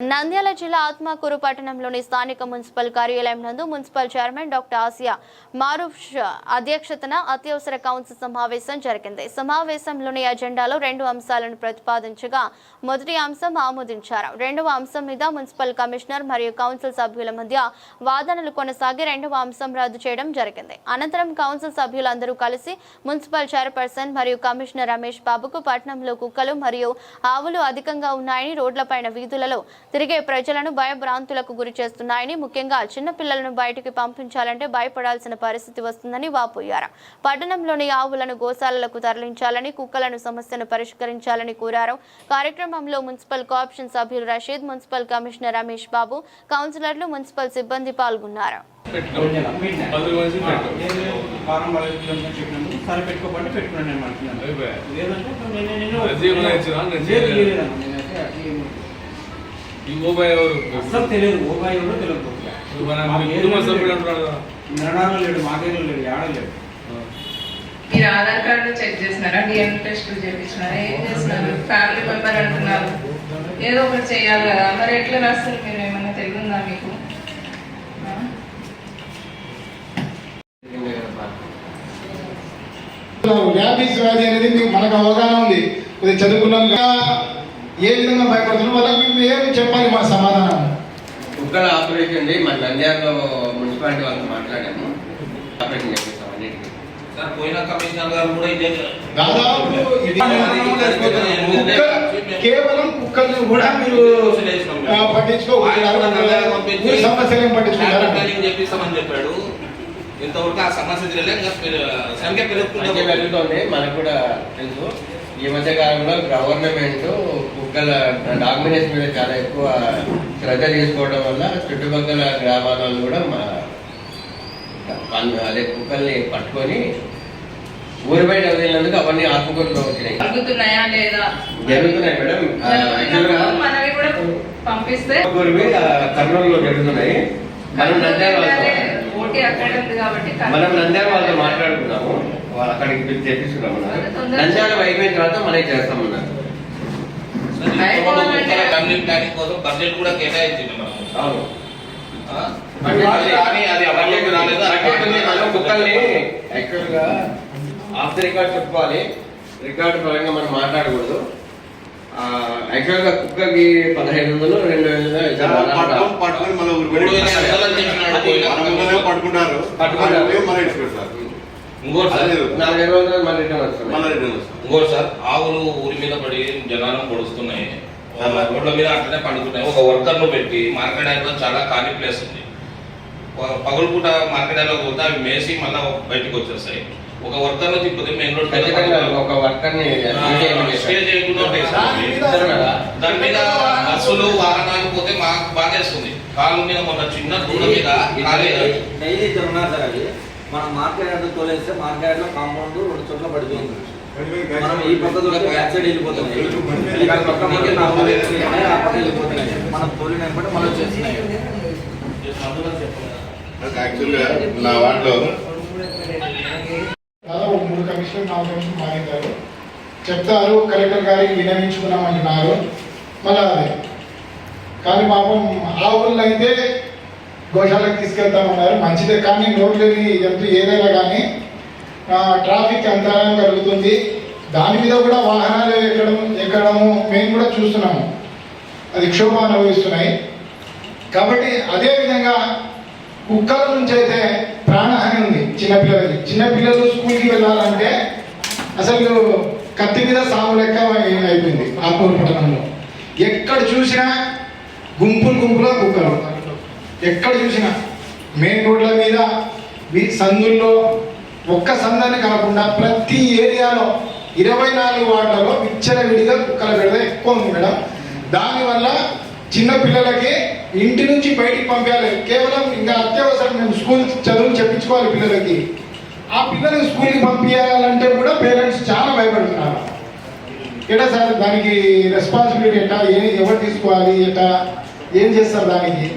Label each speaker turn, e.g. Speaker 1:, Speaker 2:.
Speaker 1: నంద్యాల జిల్లా ఆత్మకూరు పట్టణంలోని స్థానిక మున్సిపల్ కార్యాలయం నందు municipal chairman doctor Asiya Maruf అధ్యక్షతన అత్యవసర కౌన్సిల్ సమావేశం జరిగింది. సమావేశంలోని ఎజెండాలో రెండు అంశాలను ప్రతిపాదించగా మొదటి అంశం ఆమోదించారు. రెండవ అంశం మీద మున్సిపల్ కమిషనర్ మరియు కౌన్సిల్ సభ్యుల మధ్య వాదనలు కొనసాగి రెండవ అంశం రద్దు చేయడం జరిగింది. అనంతరం కౌన్సిల్ సభ్యులందరూ కలిసి మున్సిపల్ చైర్పర్సన్ మరియు కమిషనర్ రమేష్ బాబుకు పట్టణంలో కుక్కలు మరియు ఆవులు అధికంగా ఉన్నాయని రోడ్లపైన వీధులలో తిరిగే ప్రజలను భయభ్రాంతులకు గురి చేస్తున్నాయని ముఖ్యంగా చిన్న పిల్లలను బయటికి పంపించాలంటే భయపడాల్సిన పరిస్థితి వస్తుందని వాపోయారు. పట్టణంలోని ఆవులను గోశాలలకు తరలించాలని కుక్కలను సమస్యను పరిష్కరించాలని కోరారు. కార్యక్రమంలో మున్సిపల్ కోఆప్షన్ సభ్యులు రషీద్ మున్సిపల్ కమిషనర్ రమేష్ బాబు కౌన్సిలర్లు మున్సిపల్ సిబ్బంది పాల్గొన్నారు.
Speaker 2: పెట్టుకోబట్టి
Speaker 3: ఈ మొబైల్ ఎవరు?
Speaker 2: అస్సలు తెలియదు ఓబాయి ఎవరో తెలియదు
Speaker 3: మన కుటుంబ సభ్యుడు అంటున్నాడు కదా.
Speaker 2: లేడు లేడు ఆడ లేడు.
Speaker 4: మీరు ఆధార్ కార్డు చెక్ చేసినారా డిఎన్ టెస్ట్ చేపించినారా ఏం చేస్తున్నారు? ఫ్యామిలీ మెంబర్ అంటున్నారు. ఏదో ఒకటి చేయాలి కదా. మరి ఎట్లా రాస్తారు? మీరు ఏమైనా తెలియదా మీకు?
Speaker 5: వ్యాధి అనేది మీకు మనకు అవగాహన ఉంది. చదువుకున్నాం కదా, ఏ విధంగా భయపడుతున్నాం వాళ్ళకి మేము ఏమి చెప్పాలి మా సమాధానం?
Speaker 6: కుక్కల ఆపరేషన్ ఉంది మన నంద్యాలలో మున్సిపాలిటీ వాళ్ళతో మాట్లాడాము. ఆపరేషన్ చేపిస్తాం అన్నిటికీ.
Speaker 7: సార్ పోయిన కమిషనర్ గారు కూడా ఇదే
Speaker 5: దాదాపు ఇది కుక్క- కేవలం కుక్కల్ని కూడా మీరు ఊరి సమస్యలు
Speaker 7: చెప్పిస్తామని చెప్పాడు. ఇంతవరకు ఆ సమస్య సంఖ్య
Speaker 6: మంచి
Speaker 7: పెరుగుతుంటే
Speaker 6: పెరుగుతోంది మనకు కూడా తెలుసు. ఈ మధ్య కాలంలో గవర్నమెంట్ కుక్కల డామినేషన్ మీద చాలా ఎక్కువ శ్రద్ధ తీసుకోవడం వల్ల చుట్టుపక్కల గ్రామాల కూడా మా అదే కుక్కల్ని పట్టుకొని ఊరి బయట వదిలినందుకు అవన్నీ ఆత్మకూరులో వచ్చినాయి.
Speaker 4: జరుగుతున్నాయా లేదా?
Speaker 6: జరుగుతున్నాయి మేడం. యాక్చువల్గా
Speaker 4: పంపిస్తే
Speaker 6: కర్నూలులో జరుగుతున్నాయి. మనం నంద్యాల మనం నంద్యాల వాళ్ళతో మాట్లాడుకున్నాము వాళ్ళు అక్కడికి పిలిచి తెప్పిస్తున్నాం నంద్యాల అయిపోయిన తర్వాత మనకి చేస్తామన్నారు.
Speaker 7: ఫ్యామిలీ ప్లానింగ్ కోసం బడ్జెట్ కూడా కేటాయించింది మనం.
Speaker 6: అవును. ఆఫ్ ది రికార్డ్ చెప్పుకోవాలి. రికార్డు పరంగా మనం మాట్లాడకూడదు. యాక్చువల్గా కుక్కకి పదహైదు వందలు రెండు వేలు
Speaker 8: పట్టుకొని మన ఊరు పట్టుకుంటారు.
Speaker 6: పట్టుకుంటారు.
Speaker 8: పట్టుకొని మన ఇంటికి పెడతారు
Speaker 7: ఇంకోటి సార్
Speaker 8: అదే.
Speaker 6: నాలుగు వందలు మళ్ళీ రిటర్న్
Speaker 8: వస్తాం
Speaker 7: ఇంకోటి సార్ ఆవులు ఊరి మీద పడి జనాలను పొడుస్తున్నాయి. రోడ్ల మీద అట్లనే పండుతున్నాయి. ఒక వర్కర్ను పెట్టి మార్కెట్ యార్డ్లో చాలా ఖాళీ ప్లేస్ ఉంది. పగలుపూట మార్కెట్ యార్డ్లో పోతే అవి మేసి మళ్ళీ బయటకు వచ్చేస్తాయి. ఒక వర్కర్ను తిప్పితే మెయిన్ రోడ్ మీద
Speaker 6: ఖచ్చితంగా
Speaker 7: పడుతున్నారు.
Speaker 6: ఒక
Speaker 7: స్టే చేయకుండా దాని మీద బస్సులు వాహనాలు పోతే మాకు బాధేస్తుంది కాలు మీద మొన్న చిన్న దూడ మీద కాలే
Speaker 9: డైలీ ఇద్దరు ఉన్నారు సార్ అది. మనం మార్కెట్ యార్డ్ తోలేస్తే మార్కెట్ యార్డ్లో కాంపౌండ్ రెండు చోట్ల పడిపోయింది. మనం ఈ పక్క తోలితే బ్యాక్ సైడ్ వెళ్ళిపోతున్నాయి. ఈ పక్క మనకి నా పక్క వెళ్ళిపోతున్నాయి, ఆ పక్క వెళ్ళిపోతున్నాయి. మనం తోలిన బట్టి మనం వచ్చేస్తున్నాయి.
Speaker 8: యాక్చువల్గా నా వాటిలో
Speaker 5: దాదాపు మూడు కమిషనర్ నాలుగు కమిషన్ మానేశారు చెప్తారు కలెక్టర్ గారికి వినవించుకున్నామంటున్నారు మళ్ళీ అదే. కానీ పాపం ఆవులను అయితే గోశాలకు తీసుకెళ్తామన్నారు మంచిదే కానీ నోట్లేని ఎంత ఏదైనా కానీ ట్రాఫిక్ అంతరాయం కలుగుతుంది. దాని మీద కూడా వాహనాలు ఎక్కడం ఎక్కడము మేము కూడా చూస్తున్నాము. అది క్షోభ అనుభవిస్తున్నాయి. కాబట్టి అదే విధంగా కుక్కల నుంచి అయితే చిన్నపిల్లలకి. చిన్నపిల్లలు స్కూల్కి వెళ్ళాలంటే అసలు కత్తి మీద సాగు లెక్క అయిపోయింది ఆత్మూరు పట్టణంలో. ఎక్కడ చూసినా గుంపులు గుంపులో కుక్కలు. ఎక్కడ చూసినా మెయిన్ రోడ్ల మీద మీ సందుల్లో ఒక్క సందాన్ని కాకుండా ప్రతి ఏరియాలో ఇరవై నాలుగు వార్డులలో విచ్చలవిడిగా కుక్కల బెడద ఎక్కువ ఉంది మేడం. దానివల్ల చిన్నపిల్లలకి ఇంటి నుంచి బయటికి పంపించాలి. కేవలం ఇంకా అత్యవసరం మేము స్కూల్ చదువులు చెప్పించుకోవాలి పిల్లలకి. ఆ పిల్లల్ని స్కూల్కి పంపించాలంటే కూడా పేరెంట్స్ చాలా భయపడుతున్నారు. ఎటా సార్? దానికి రెస్పాన్సిబిలిటీ ఎట్టా ఏ ఎవరు తీసుకోవాలి? ఎట్టా ఏం చేస్తారు దానికి?